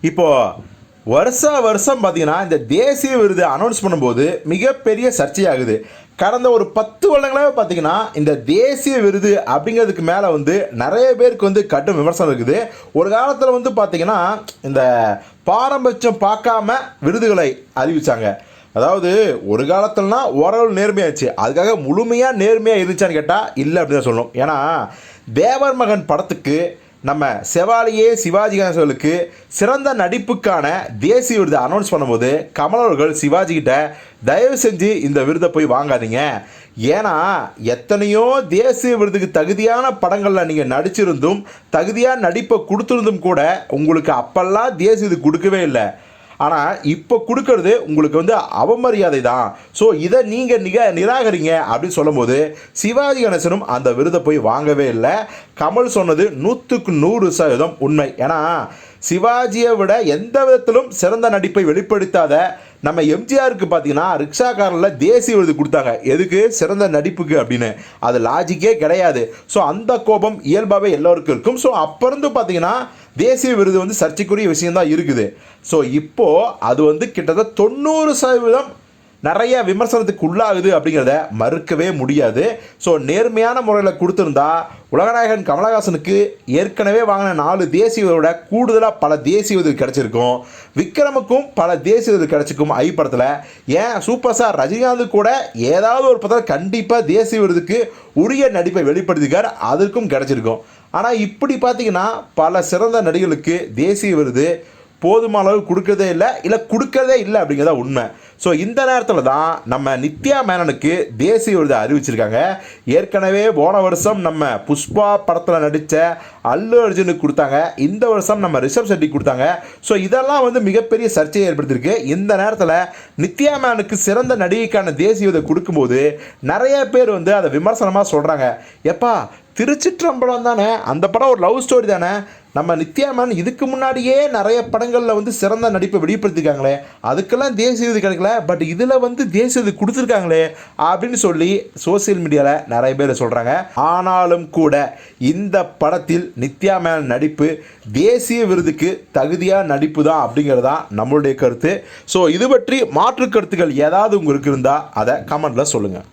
இப்போது வருஷ வருஷம் பார்த்திங்கன்னா இந்த தேசிய விருது அனௌன்ஸ் பண்ணும்போது மிகப்பெரிய சர்ச்சையாகுது. கடந்த ஒரு பத்து வருடங்களாகவே பார்த்தீங்கன்னா இந்த தேசிய விருது அப்படிங்கிறதுக்கு மேலே வந்து நிறைய பேருக்கு வந்து கடும் விமர்சனம் இருக்குது. ஒரு காலத்தில் வந்து பார்த்திங்கன்னா இந்த பாரம்பரியம் பார்க்காம விருதுகளை அறிவிச்சாங்க. அதாவது ஒரு காலத்துலனா ஓரளவு நேர்மையாச்சு. அதுக்காக முழுமையாக நேர்மையாக இருந்துச்சான்னு கேட்டால் இல்லை அப்படின்னு தான் சொல்லணும். ஏன்னா தேவர் மகன் படத்துக்கு நம்ம செவாலியே சிவாஜி கணேசர்களுக்கு சிறந்த நடிப்புக்கான தேசிய விருது அனௌன்ஸ் பண்ணும்போது கமல் அவர்கள் சிவாஜி கிட்ட தயவு செஞ்சு இந்த விருதை போய் வாங்காதீங்க. ஏன்னா எத்தனையோ தேசிய விருதுக்கு தகுதியான படங்களில் நீங்கள் நடிச்சிருந்தும் தகுதியாக நடிப்பை கொடுத்துருந்தும் கூட உங்களுக்கு அப்பெல்லாம் தேசிய இது கொடுக்கவே இல்லை. ஆனால் இப்போ கொடுக்கறது உங்களுக்கு வந்து அவமரியாதை தான் ஸோ இதை நீங்கள் நிக நிராகரிங்க அப்படின்னு சொல்லும்போது சிவாஜி கணேசனும் அந்த விருதை போய் வாங்கவே இல்லை. கமல் சொன்னது நூற்றுக்கு நூறு சதவீதம் உண்மை. ஏன்னா சிவாஜியை விட எந்த விதத்திலும் சிறந்த நடிப்பை வெளிப்படுத்தாத நம்ம எம்ஜிஆருக்கு பார்த்தீங்கன்னா ரிக்ஷாக்காரில் தேசிய விருது கொடுத்தாங்க. எதுக்கு? சிறந்த நடிப்புக்கு அப்படின்னு. அது லாஜிக்கே கிடையாது. ஸோ அந்த கோபம் இயல்பாகவே எல்லோருக்கும் இருக்கும். ஸோ அப்போ இருந்து பார்த்தீங்கன்னா தேசிய விருது வந்து சர்ச்சைக்குரிய விஷயந்தான் இருக்குது. ஸோ இப்போது அது வந்து கிட்டத்தட்ட தொண்ணூறு சதவீதம் நிறைய விமர்சனத்துக்கு உள்ளாகுது அப்படிங்கிறத மறுக்கவே முடியாது. ஸோ நேர்மையான முறையில் கொடுத்துருந்தா உலகநாயகன் கமலஹாசனுக்கு ஏற்கனவே வாங்கின நாலு தேசிய கூடுதலாக பல தேசிய விருது கிடச்சிருக்கும். விக்ரமுக்கும் பல தேசிய விருது கிடச்சிருக்கும் ஐ படத்தில். ஏன் சூப்பர் ஸ்டார் ரஜினிகாந்த் கூட ஏதாவது ஒரு படத்தில் கண்டிப்பாக தேசிய விருதுக்கு உரிய நடிப்பை வெளிப்படுத்திக்கார் அதற்கும் கிடச்சிருக்கும். ஆனால் இப்படி பார்த்தீங்கன்னா பல சிறந்த நடிகர்களுக்கு தேசிய விருது போதுமான அளவு கொடுக்கறதே இல்லை இல்லை கொடுக்கறதே இல்லை அப்படிங்கிறத உண்மை. ஸோ இந்த நேரத்தில் தான் நம்ம நித்யா மேனனுக்கு தேசிய விருது அறிவிச்சிருக்காங்க. ஏற்கனவே போன வருஷம் நம்ம புஷ்பா படத்தில் நடித்த அல்லு அர்ஜுனுக்கு கொடுத்தாங்க. இந்த வருஷம் நம்ம ரிஷப் செட்டி கொடுத்தாங்க. ஸோ இதெல்லாம் வந்து மிகப்பெரிய சர்ச்சையை ஏற்படுத்தியிருக்கு. இந்த நேரத்தில் நித்யா மேனுக்கு சிறந்த நடிகைக்கான தேசிய விருதை கொடுக்கும்போது நிறைய பேர் வந்து அதை விமர்சனமாக சொல்கிறாங்க எப்பா திருச்சிற்றம்பலம் தானே? அந்த படம் ஒரு லவ் ஸ்டோரி தானே? நம்ம நித்யா மேன் இதுக்கு முன்னாடியே நிறைய படங்களில் வந்து சிறந்த நடிப்பை வெளிப்படுத்திருக்காங்களே அதுக்கெல்லாம் தேசிய விருது கிடைக்கல பட் இதில் வந்து தேசிய விருது கொடுத்துருக்காங்களே அப்படின்னு சொல்லி சோசியல் மீடியாவில் நிறைய பேர் சொல்கிறாங்க ஆனாலும் கூட இந்த படத்தில் நித்யா மேன் நடிப்பு தேசிய விருதுக்கு தகுதியாக நடிப்பு தான் அப்படிங்கிறது தான் நம்மளுடைய கருத்து. ஸோ இது பற்றி மாற்று கருத்துக்கள் ஏதாவது உங்களுக்கு இருந்தால் அதை கமெண்ட்டில் சொல்லுங்கள்